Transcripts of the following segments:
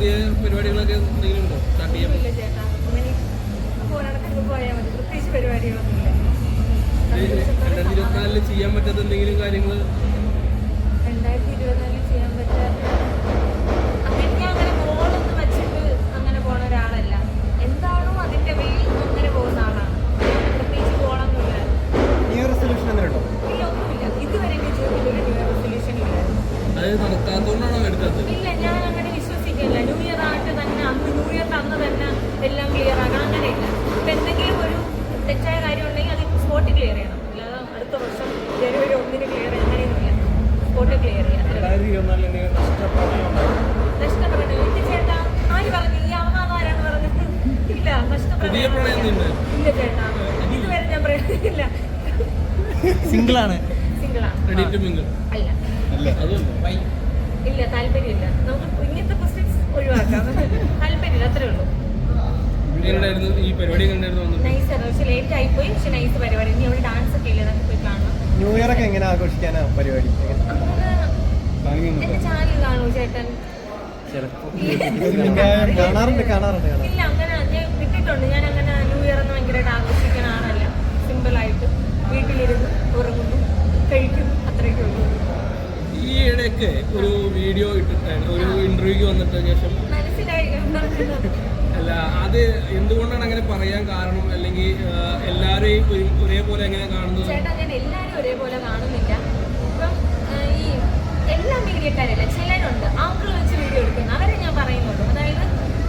പുതിയ പരിപാടികളൊക്കെ എന്തെങ്കിലും ഉണ്ടോ സ്റ്റാർട്ട് ചെയ്യാൻ? രണ്ടായിരത്തി ഇരുപത്തിനാലിൽ ചെയ്യാൻ പറ്റാത്ത എന്തെങ്കിലും കാര്യങ്ങൾ രണ്ടായിരത്തി ഇരുപത്തിനാലിൽ ചെയ്യാൻ പറ്റാത്ത അങ്ങനെ ഗോളൊന്നും വെച്ചിട്ട് അങ്ങനെ പോണ ഒരാളല്ല. എന്താണോ അതിന്റെ വെയിൽ അങ്ങനെ പോകുന്ന ആളാണ്. പ്രത്യേകിച്ച് ഗോളൊന്നുമില്ല ന്യൂ റെസൊല്യൂഷൻ എന്തെങ്കിലും ഇല്ല ഒന്നുമില്ല. ഇതുവരെ ന്യൂ റെസൊല്യൂഷൻ ഇല്ല അത് നടത്താത്തോണ്ടാണോ എടുത്തത് ഇല്ല ഞാൻ അന്ന് തന്നെ എല്ലാം ക്ലിയർ ആക്കണം അങ്ങനെയില്ല. ഇപ്പം എന്തെങ്കിലും ഒരു തെറ്റായ കാര്യം ഉണ്ടെങ്കിൽ അത് സ്പോട്ടിൽ ക്ലിയർ ചെയ്യണം. അല്ലാതെ അടുത്ത വർഷം ജനുവരി ഒന്നിന് ക്ലിയർ അങ്ങനെയൊന്നുമില്ല. സ്പോട്ടിൽ ക്ലിയർ ചെയ്യാം. നഷ്ടപ്പെടണം എന്റെ ചേട്ടാ ആര് പറഞ്ഞു ഈ ആരാണ് പറഞ്ഞത് ഇല്ല പുതിയ പ്രണയം നഷ്ടപ്പെടണം ഇല്ല ചേട്ടാ. ഇതുവരെ ഞാൻ പറയുന്നില്ല സിംഗിളാണ്. സിംഗിളാണ്. അല്ല. ഇല്ല താല്പര്യമില്ല. നമുക്ക് ന്യൂ ഇയർ ഒക്കെ എങ്ങനെ ആഘോഷിക്കാനാ പരിപാടി? കാണാറുണ്ട് കാണാറുണ്ട് അങ്ങനെ ഞാൻ ഞാൻ അങ്ങനെ ന്യൂ ഇയർ ഒന്നും ഭയങ്കരമായിട്ട് ആഘോഷിക്കുന്ന ആളല്ല. സിമ്പിൾ ആയിട്ട്. വീട്ടിലിരുന്ന് ഉറങ്ങുന്നു. കഴിക്കുന്നു അത്രയൊക്കെ ഉള്ളൂ. ഈ ഇടയ്ക്ക് ഒരു വീഡിയോ ഇട്ടിട്ടാണ് ഒരു ഇന്റർവ്യൂക്ക് വന്നിട്ട് ശേഷം? അല്ല അത് എന്തുകൊണ്ടാണ് അങ്ങനെ പറയാൻ കാരണം? അല്ലെങ്കിൽ എല്ലാവരെയും ഒരു- ഒരേപോലെ എങ്ങനെ കാണുന്നത്? ചേട്ടാ ഞാൻ എല്ലാവരും ഒരേപോലെ കാണുന്നില്ല. ഇപ്പം ഈ എല്ലാ മീഡിയക്കാരല്ല ചിലരുണ്ട്. ആങ്കിൾ വെച്ച് വീഡിയോ എടുക്കുന്ന. അവരെ ഞാൻ പറയുന്നുള്ളൂ. അതായത്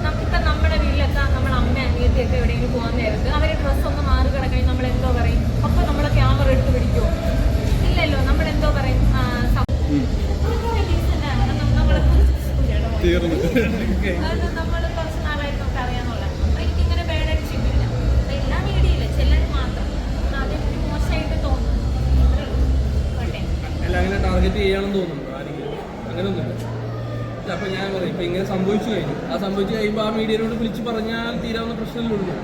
നമുക്കിപ്പം നമ്മുടെ വീട്ടിലൊക്കെ നമ്മുടെ അമ്മ അനിയത്തിയൊക്കെ എവിടെയെങ്കിലും പോകുന്ന നേരത്ത് അവരെ ഡ്രസ്സ് ഒന്ന് മാറി കിടക്കണമെങ്കിൽ നമ്മൾ എന്തോ പറയും. അപ്പോൾ നമ്മളെ ക്യാമറ എടുത്ത് പിടിക്കുമോ ഇല്ലല്ലോ നമ്മൾ എന്തോ പറയും തീർന്നു. നമ്മൾ ചെയ്യാണെന്ന് തോന്നുന്നുണ്ടോ? ആരെങ്കിലും? അങ്ങനെയൊന്നുമില്ല അപ്പൊ ഞാൻ പറയും. ഇപ്പൊ ഇങ്ങനെ സംഭവിച്ചു കഴിഞ്ഞു. ആ സംഭവിച്ചു കഴിയുമ്പോൾ ആ മീഡിയനോട് വിളിച്ച് പറഞ്ഞാൽ തീരാവുന്ന പ്രശ്നമല്ലേ ഉള്ളൂ.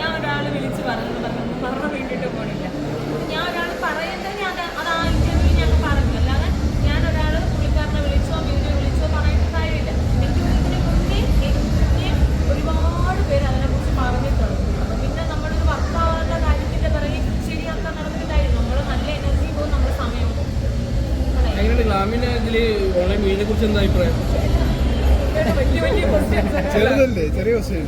ഞാൻ ഒരാൾ വിളിച്ച് പറഞ്ഞു പറഞ്ഞു പറഞ്ഞു വേണ്ടിട്ട് പോണില്ല. ഞാൻ മീഡിയനെ കുറിച്ച് എന്താ അഭിപ്രായം? ചെറുതല്ലേ ചെറിയ ക്വസ്റ്റ്യൻ